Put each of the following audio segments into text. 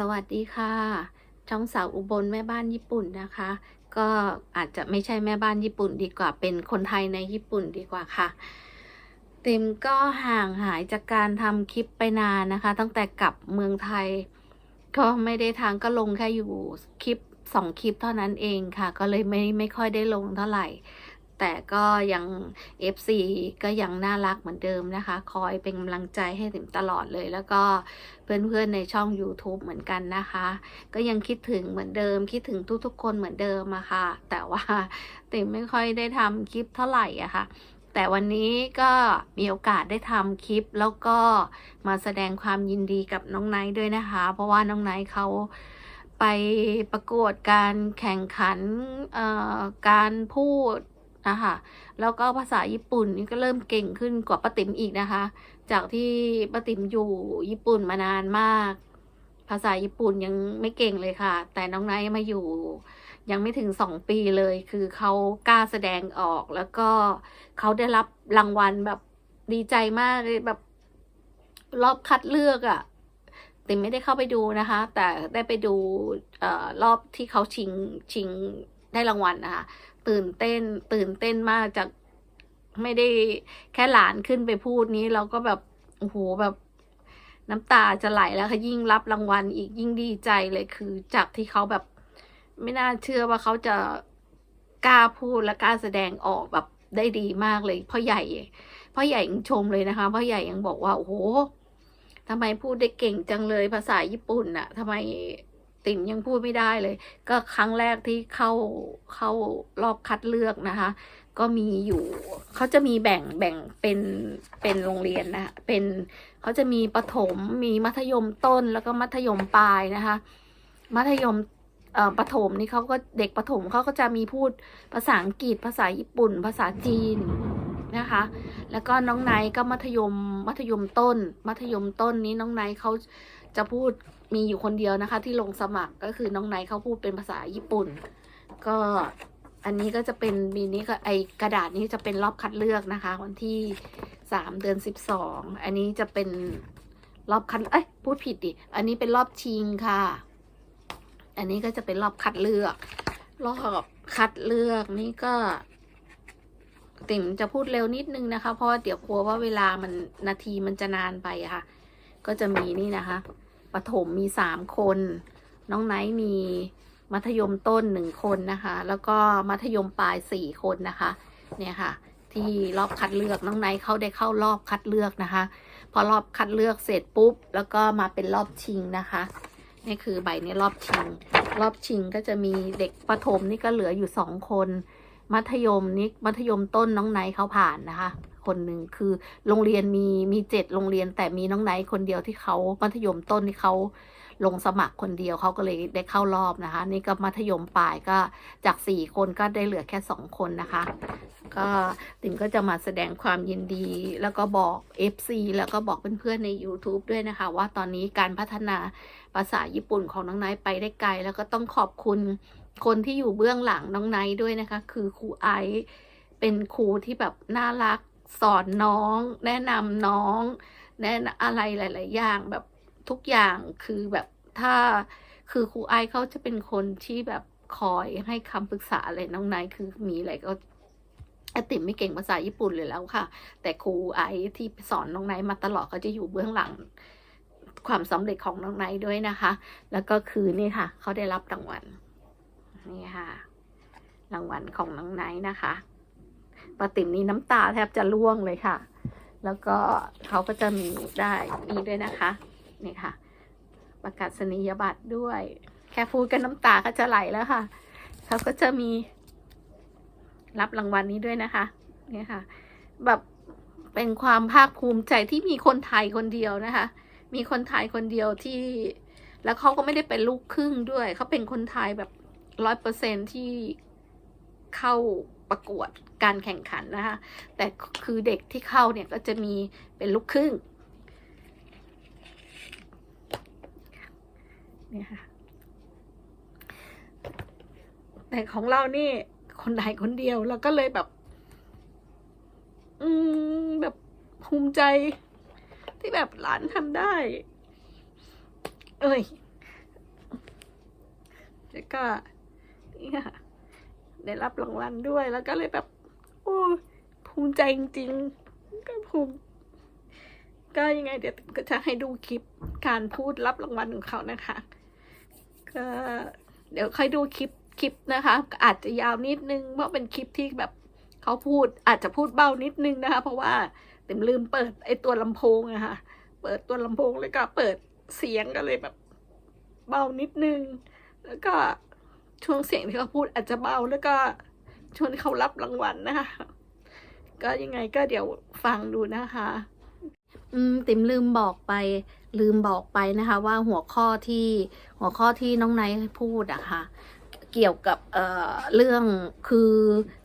สวัสดีค่ะ ช่องสาวอุบลแม่บ้านญี่ปุ่นนะคะ ก็อาจจะไม่ใช่แม่บ้านญี่ปุ่นดีกว่าเป็นคนไทยในญี่ปุ่นดีกว่าค่ะ ติมก็ห่างหายจากการทำคลิปไปนานนะคะ ตั้งแต่กลับเมืองไทย ก็ไม่ได้ทางก็ลงแค่อยู่คลิปสองคลิปเท่านั้นเองค่ะ ก็เลยไม่ไม่ค่อยได้ลงเท่าไหร่ แต่ก็ยัง FC ก็ยังน่ารักเหมือนเดิมนะคะ คอยเป็นกำลังใจให้ติ๋มตลอดเลย แล้วก็เพื่อนๆในช่อง YouTube เหมือนกันนะคะ ก็ยังคิดถึงเหมือนเดิม คิดถึงทุกๆคนเหมือนเดิมอะค่ะ แต่ว่าติ๋มไม่ค่อยได้ทำคลิปเท่าไหร่อะค่ะแต่วันนี้ก็มีโอกาสได้ทำคลิปแล้วก็มาแสดงความยินดีกับน้องไนท์ด้วยนะคะ เพราะว่าน้องไนท์เขาไปประกวดการแข่งขันการพูด นะคะแล้วก็ภาษาญี่ปุ่นนี่ก็เริ่มเก่งขึ้นกว่าป้าติ๋มอีกนะคะ จากที่ป้าติ๋มอยู่ญี่ปุ่นมานานมาก ภาษาญี่ปุ่นยังไม่เก่งเลยค่ะ แต่น้องไนท์มาอยู่ยังไม่ถึงสองปีเลย คือเขากล้าแสดงออก แล้วก็เขาได้รับรางวัลแบบดีใจมากเลยแบบรอบคัดเลือกอะ่ะติมไม่ได้เข้าไปดูนะคะ แต่ได้ไปดูอรอบที่เขาชิงชิงได้รางวัลนะคะ ตื่นเต้น ตื่นเต้นมากจากไม่ได้แค่หลานขึ้นไปพูดนี้ เราก็แบบโอ้โหแบบน้ำตาจะไหลแล้วค่ะยิ่งรับรางวัลอีกยิ่งดีใจเลยคือจากที่เขาแบบ ไม่น่าเชื่อว่าเขาจะกล้าพูดและกล้าแสดงออกแบบได้ดีมากเลยพ่อใหญ่พ่อใหญ่ยังชมเลยนะคะพ่อใหญ่ยังบอกว่าโอ้โหทำไมพูดได้เก่งจังเลยภาษาญี่ปุ่นน่ะทำไม ติ่มยังพูดไม่ได้เลย ก็ครั้งแรกที่เข้าเข้ารอบคัดเลือกนะคะ ก็มีอยู่เขาจะมีแบ่งแบ่งเป็นเป็นโรงเรียนนะเป็นเขาจะมีประถมมีมัธยมต้นแล้วก็มัธยมปลายนะคะ มัธยมเอ่อประถมนี่เขาก็เด็กประถมเขาก็จะมีพูดภาษาอังกฤษภาษาญี่ปุ่น ภาษาจีนนะคะ แล้วก็น้องไนก็มัธยมมัธยมต้น มัธยมต้นนี้น้องไนเขาจะพูด มีอยู่คนเดียวนะคะ ที่ลงสมัครก็คือน้องไนเขาพูดเป็นภาษาญี่ปุ่น ก็อันนี้ก็จะเป็นมีนี้ก็ไอกระดาษนี้จะเป็นรอบคัดเลือกนะคะ วันที่สามเดือนสิบสองอันนี้จะเป็นรอบคัดเอ้ยพูดผิดดิอันนี้เป็นรอบชิงค่ะ อันนี้ก็จะเป็นรอบคัดเลือก รอบคัดเลือกนี่ก็ ติ๋มจะพูดเร็วนิดนึงนะคะ เพราะว่าเดี๋ยวกลัวว่าเวลามันนาทีมันจะนานไปค่ะ ก็จะมีนี่นะคะ ปฐมมีสามคน น้องไนท์มีมัธยมต้นหนึ่งคนนะคะ แล้วก็มัธยมปลายสี่คนนะคะ เนี่ยค่ะ ที่รอบคัดเลือกน้องไนท์เขาได้เข้ารอบคัดเลือกนะคะ พอรอบคัดเลือกเสร็จปุ๊บ แล้วก็มาเป็นรอบชิงนะคะ นี่คือใบนี้รอบชิง รอบชิงก็จะมีเด็กประถมนี่ก็เหลืออยู่สองคน มัธยมนี่มัธยมต้นน้องไนท์เขาผ่านนะคะ คนหนึ่งคือ โรงเรียนมีมีเจ็ดโรงเรียน แต่มีน้องไนท์คนเดียวที่เขามัธยมต้นที่เขาลงสมัครคนเดียวเขาก็เลยได้เข้ารอบนะคะ นี่ก็มัธยมปลายก็จากสี่คนก็ได้เหลือแค่สองคนนะคะ ก็ติ๋มก็จะมาแสดงความยินดี แล้วก็บอก FC แล้วก็บอกเพื่อนๆใน YouTube ด้วยนะคะ ว่าตอนนี้การพัฒนาภาษาญี่ปุ่นของน้องไนท์ไปได้ไกล แล้วก็ต้องขอบคุณคนที่อยู่เบื้องหลังน้องไนท์ด้วยนะคะ คือครูไอซ์เป็นครูที่แบบน่ารัก สอนน้อง แนะนำน้อง แนะนำอะไรหลาย ๆ อย่างแบบทุกอย่างคือแบบถ้าคือครูไอเขาจะเป็นคนที่แบบคอยให้คำปรึกษาอะไรน้องไนท์คือมีอะไรก็อติมไม่เก่งภาษาญี่ปุ่นเลยแล้วค่ะ แต่ครูไอที่สอนน้องไนท์มาตลอดเขาจะอยู่เบื้องหลังความสำเร็จของน้องไนท์ด้วยนะคะ แล้วก็คือนี่ค่ะ เขาได้รับรางวัลนี่ค่ะ รางวัลของน้องไนท์นะคะ ปาติมนี่น้ำตาแทบจะร่วงเลยค่ะ แล้วก็เขาก็จะมีได้มีด้วยนะคะนี่ค่ะ ประกาศนียบัตรด้วย แค่พูดกันน้ำตาก็จะไหลแล้วค่ะเขาก็จะมี รับรางวัลนี้ด้วยนะคะเนี่ยค่ะ แบบเป็นความภาคภูมิใจที่มีคนไทยคนเดียวนะคะ มีคนไทยคนเดียวที่ แล้วเขาก็ไม่ได้เป็นลูกครึ่งด้วย เขาเป็นคนไทยแบบร้อยเปอร์เซนที่เข้า ประกวดการแข่งขันนะคะแต่คือเด็กที่เข้าเนี่ยก็จะมีเป็นลูกครึ่งเนี่ยค่ะแต่ของเรานี่คนไทยคนเดียวแล้วก็เลยแบบ อืมแบบภูมิใจ ที่แบบหลานทำได้ เอ้ยแล้วก็เนี่ยค่ะ ได้รับรางวัลด้วย แล้วก็เลยแบบ โอ้ภูมิใจจริงๆก็ภูมิก็ยังไงเดี๋ยวก็จะให้ดูคลิปการพูดรับรางวัลของเขานะคะ ก็เดี๋ยวค่อยดูคลิปคลิปนะคะ อาจจะยาวนิดนึง เพราะเป็นคลิปที่แบบเขาพูดอาจจะพูดเบานิดนึงนะคะ เพราะว่าเต็มลืมเปิดไอตัวลำโพงอะค่ะ เปิดตัวลำโพงแล้วก็เปิดเสียงก็เลยแบบ เบานิดนึง แล้วก็ ช่วงเสียงที่เขาพูดอาจจะเบาแล้วก็ช่วงที่เขารับรางวัลนะคะ ก็ยังไงก็เดี๋ยวฟังดูนะคะ อืม ติ๋มลืมบอกไป ลืมบอกไปนะคะ ว่าหัวข้อที่หัวข้อที่น้องไนท์พูดอะค่ะเกี่ยวกับเอ่อเรื่องคือ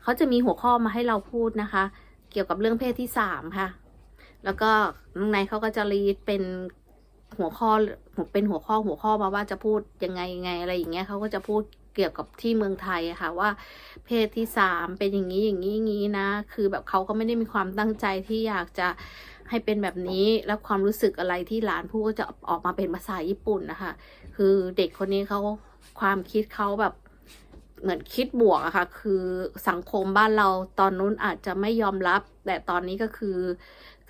เขาจะมีหัวข้อมาให้เราพูดนะคะ เกี่ยวกับเรื่องเพศที่สามค่ะ แล้วก็น้องไนท์เขาก็จะรีดเป็นหัวข้อเป็นหัวข้อหัวข้อมาว่าจะพูดยังไงยังไงอะไรอย่างเงี้ยเขาก็จะพูด เกี่ยวกับที่เมืองไทยอะค่ะว่า เพศที่สามเป็นอย่างนี้อย่างนี้อย่างนี้นะ คือแบบเขาก็ไม่ได้มีความตั้งใจที่อยากจะให้เป็นแบบนี้แล้วความรู้สึกอะไรที่หลานพูดก็จะออกมาเป็นภาษาญี่ปุ่นนะคะ คือเด็กคนนี้เขาความคิดเขาแบบเหมือนคิดบวกอะค่ะ คือสังคมบ้านเราตอนนู้นอาจจะไม่ยอมรับ แต่ตอนนี้ก็คือ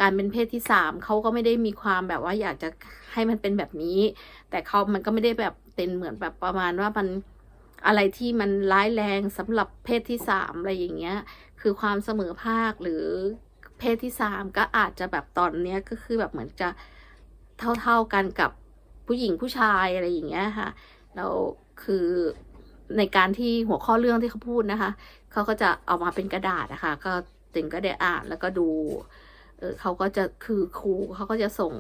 การเป็นเพศที่สามเขาก็ไม่ได้มีความแบบว่าอยากจะให้มันเป็นแบบนี้ แต่เขามันก็ไม่ได้แบบเป็นเหมือนแบบประมาณว่ามัน อะไรที่มันร้ายแรงสำหรับเพศที่สามอะไรอย่างเงี้ย คือความเสมอภาคหรือเพศที่สามก็อาจจะแบบตอนเนี้ยก็คือแบบเหมือนจะเท่าๆกันกับผู้หญิงผู้ชายอะไรอย่างเงี้ยค่ะแล้วคือในการที่หัวข้อเรื่องที่เขาพูดนะคะ เขาก็จะเอามาเป็นกระดาษนะคะ ก็ถึงก็ได้อ่านแล้วก็ดูเออเขาก็จะคือครูเขาก็จะส่ง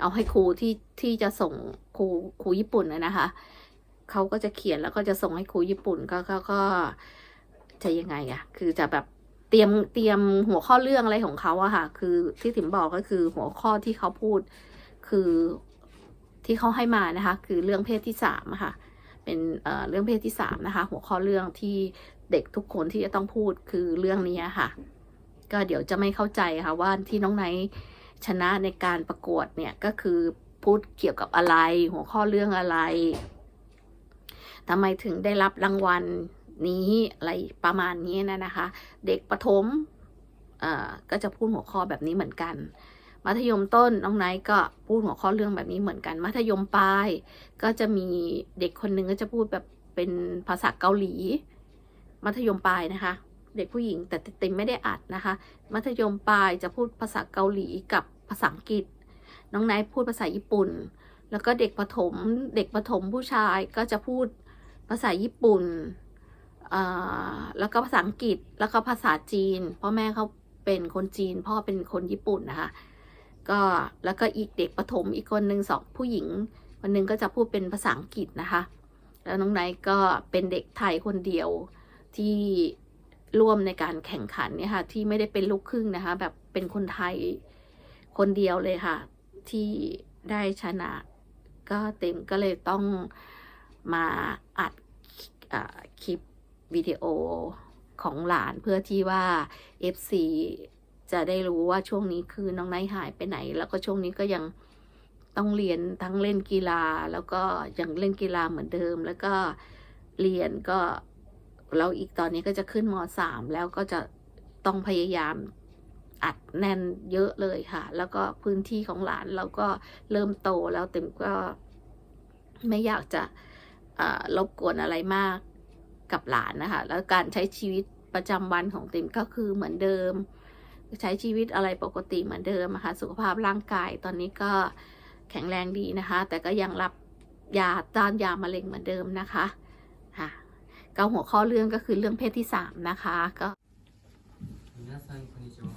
เอาให้ครูที่ที่จะส่งครูครูญี่ปุ่นนะคะ เขาก็จะเขียนแล้วก็จะส่งให้ครูญี่ปุ่นก็ก็ก็จะยังไงอะคือจะแบบเตรียมเตรียมหัวข้อเรื่องอะไรของเขาอะค่ะ คือที่ถิ่มบอกก็คือหัวข้อที่เขาพูด คือที่เขาให้มานะคะ คือเรื่องเพศที่สามค่ะ เป็นเเรื่องเพศที่สามนะคะ หัวข้อเรื่องที่เด็กทุกคนที่จะต้องพูดคือเรื่องนี้ค่ะ ก็เดี๋ยวจะไม่เข้าใจค่ะว่าที่น้องไนชนะในการประกวดเนี่ยก็คือพูดเกี่ยวกับอะไร หัวข้อเรื่องอะไร ทำไมถึงได้รับรางวัลนี้อะไรประมาณนี้นะนะคะ เด็กประถมก็จะพูดหัวข้อแบบนี้เหมือนกัน มัธยมต้นน้องไนท์ก็พูดหัวข้อเรื่องแบบนี้เหมือนกัน มัธยมปลายก็จะมีเด็กคนหนึ่งก็จะพูดแบบเป็นภาษาเกาหลี มัธยมปลายนะคะ เด็กผู้หญิงแต่เต็มไม่ได้อัดนะคะ มัธยมปลายจะพูดภาษาเกาหลีกับภาษาอังกฤษ น้องไนท์พูดภาษาญี่ปุ่น แล้วก็เด็กประถมเด็กประถมผู้ชายก็จะพูด ภาษาญี่ปุ่นแล้วก็ภาษาอังกฤษแล้วก็ภาษาจีนพราะแม่เขาเป็นคนจีน พ่อเป็นคนญี่ปุ่นนะคะก็แล้วก็อีกเด็กประถมอีกคนหนึ่งสองผู้หญิงคนหนึ่งก็จะพูดเป็นภาษาอังกฤษนะคะ แล้วน้องไนท์ก็เป็นเด็กไทยคนเดียวที่ร่วมในการแข่งขันเนี่ยค่ะที่ไม่ได้เป็นลูกครึ่งนะคะ แบบเป็นคนไทยคนเดียวเลยค่ะ ที่ได้ชนะ ก็เต็มก็เลยต้องมาอัด คลิปวิดีโอของหลานเพื่อที่ว่า FC จะได้รู้ว่าช่วงนี้คือน้องไนท์หายไปไหน แล้วก็ช่วงนี้ก็ยังต้องเรียนทั้งเล่นกีฬาแล้วก็ยังเล่นกีฬาเหมือนเดิม แล้วก็เรียนก็แล้วอีกตอนนี้ก็จะขึ้นมสามแล้วก็จะต้องพยายามอัดแน่นเยอะเลยค่ะ แล้วก็พื้นที่ของหลานเราก็เริ่มโตแล้วเต็มก็ไม่อยากจะ รบกวนอะไรมากกับหลานนะคะ แล้วการใช้ชีวิตประจำวันของติมก็คือเหมือนเดิม ใช้ชีวิตอะไรปกติเหมือนเดิมนะคะสุขภาพร่างกายตอนนี้ก็แข็งแรงดีนะคะ แต่ก็ยังรับยาต้านยามะเร็งเหมือนเดิมนะคะค่ะก็หัวข้อเรื่องก็คือเรื่องเพศที่สามนะคะก็ 皆さんこんにちは。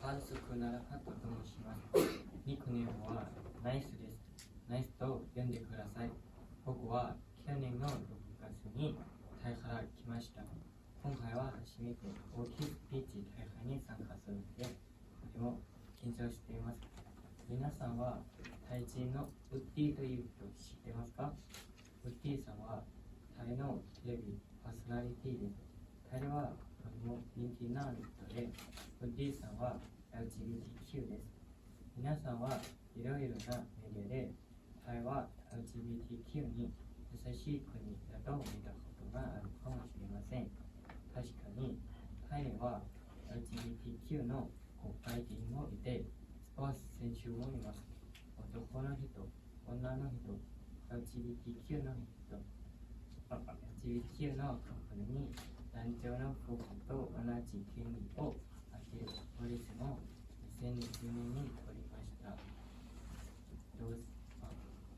ファンスクナラカと申します。ニックネームはナイスです。ナイスと呼んでください。僕は 去年の6月にタイから来ました。今回は初めて大きいスピーチ大会に参加するので、とても緊張しています。皆さんはタイ人のウッディという人を知ってますか？ウッディさんはタイのテレビパーソナリティです。タイではとても人気な人で、ウッディさんは LGBTQ です。皆さんはいろいろなメディアでタイは LGBTQ に優しい国だと見たことがあるかもしれません。確かにタイは LGBTQ の国会議員もいてスポーツ選手もいます男の人女の人 LGBTQ の人 LGBTQ のカップルに男女の夫婦と同じ権利を与えるポリスも2020年に取りました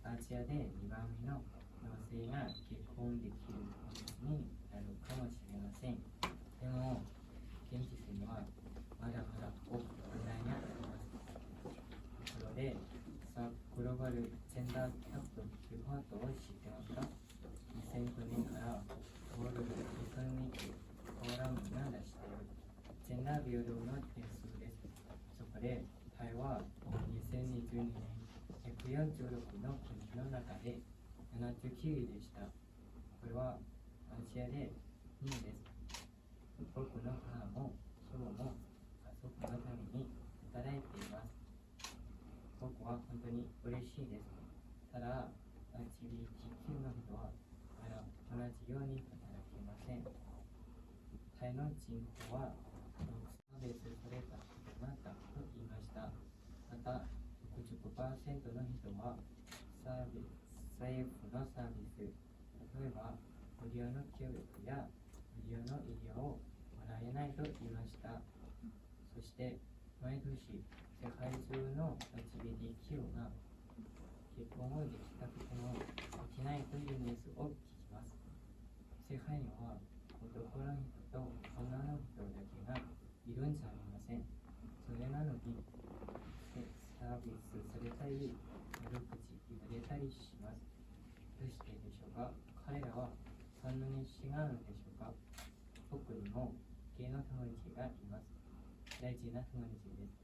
アジアで2番目の女性が結婚できる国になるかもしれません。でも現実にはまだまだ多く問題があります。ところでさあグローバルジェンダーキャップリポートを知ってますか？2009年からワールドエコノミックフォーラムが出している？ジェンダー平等の点数です。そこでタイは2022年146の国の中で79位でした。これはアジアで2位です。僕の母も祖母も家族のために働いています。僕は本当に嬉しいです。ただ LGBTQ の人はまだ同じように働けません。タイの人口は差別された人がだと言いました。また65%の人はサービス政府のサービス。例えば無料の教育や無料の医療をもらえないと言いました。そして毎年世界中の LGBTQ が結婚をできたくてもできないというニュースを聞きます。世界には男の人と女の人だけがいるんじゃありません。それなのにサービスされたり悪口言われたりししてでしょうか彼らはそんなに違うのでしょうか？僕にも芸の友達がいます。大事な友達です。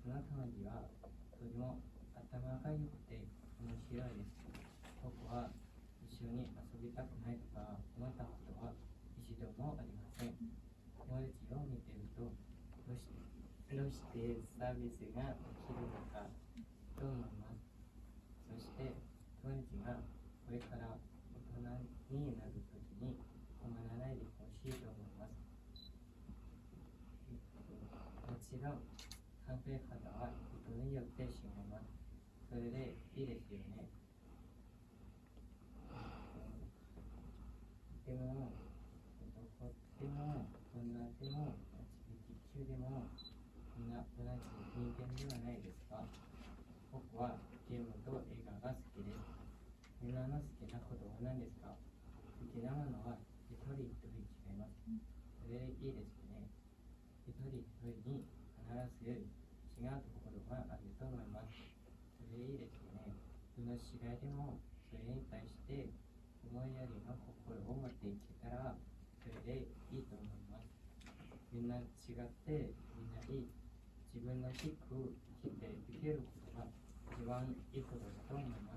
その友達はとても頭が良くて面白いです。僕は一緒に遊びたくないとか思ったことは一度もありません。友達を見てるとどうしてどうしてサービスができるのかと思います？そして友達がこれからになるときに困らないでほしいと思います。えっともちろん考え方は人によって違います。それでいいですよね。でも男でも女でも LGBTQ でもみんな同じ人間ではないですか。僕はゲームと映画が好きです。みんなの好きなことは何です。か好きなのは一人一人違いますそれでいいですよね一人一人に必ず違うところがあると思いますそれでいいですよねどの違いでもそれに対して思いやりの心を持っていけたらそれでいいと思いますみんな違ってみんないい自分らしく生きていけることが一番いいことだと思います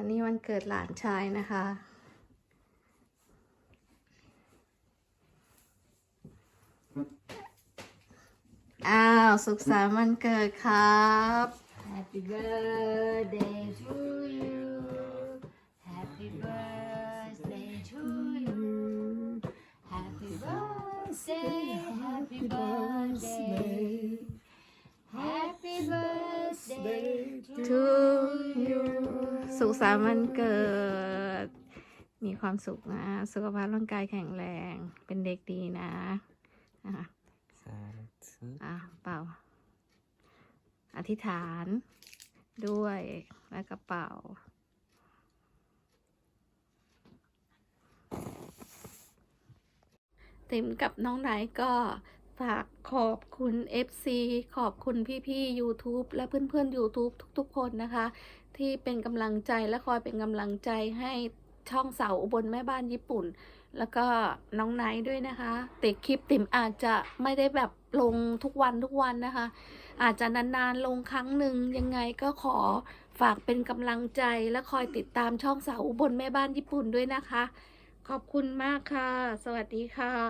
วันนี้วันเกิดหลานชายนะคะ อ้าว สุขสันต์วันเกิดครับ Happy birthday to you. Happy birthday to you. Happy birthday. Happy birthday. Happy birthday to you สุขสันต์วันเกิด มีความสุขนะ สุขภาพร่างกายแข็งแรง เป็นเด็กดีนะอะสาธุอะเป่า อธิษฐานด้วยและกระเป๋าเต็มกับน้องไนก็ ฝากขอบคุณ FC ขอบคุณพี่ๆ YouTube และเพื่อนๆ YouTube ทุกๆ คนนะคะ ที่เป็นกำลังใจและคอยเป็นกำลังใจให้ช่องเสาอุบลแม่บ้านญี่ปุ่น แล้วก็น้องไนท์ด้วยนะคะ แต่คลิปติ๋มอาจจะไม่ได้แบบลงทุกวันทุกวันนะคะ อาจจะนานๆลงครั้งหนึ่งยังไงก็ขอฝากเป็นกำลังใจและคอยติดตามช่องเสาอุบลแม่บ้านญี่ปุ่นด้วยนะคะ ขอบคุณมากค่ะ สวัสดีค่ะ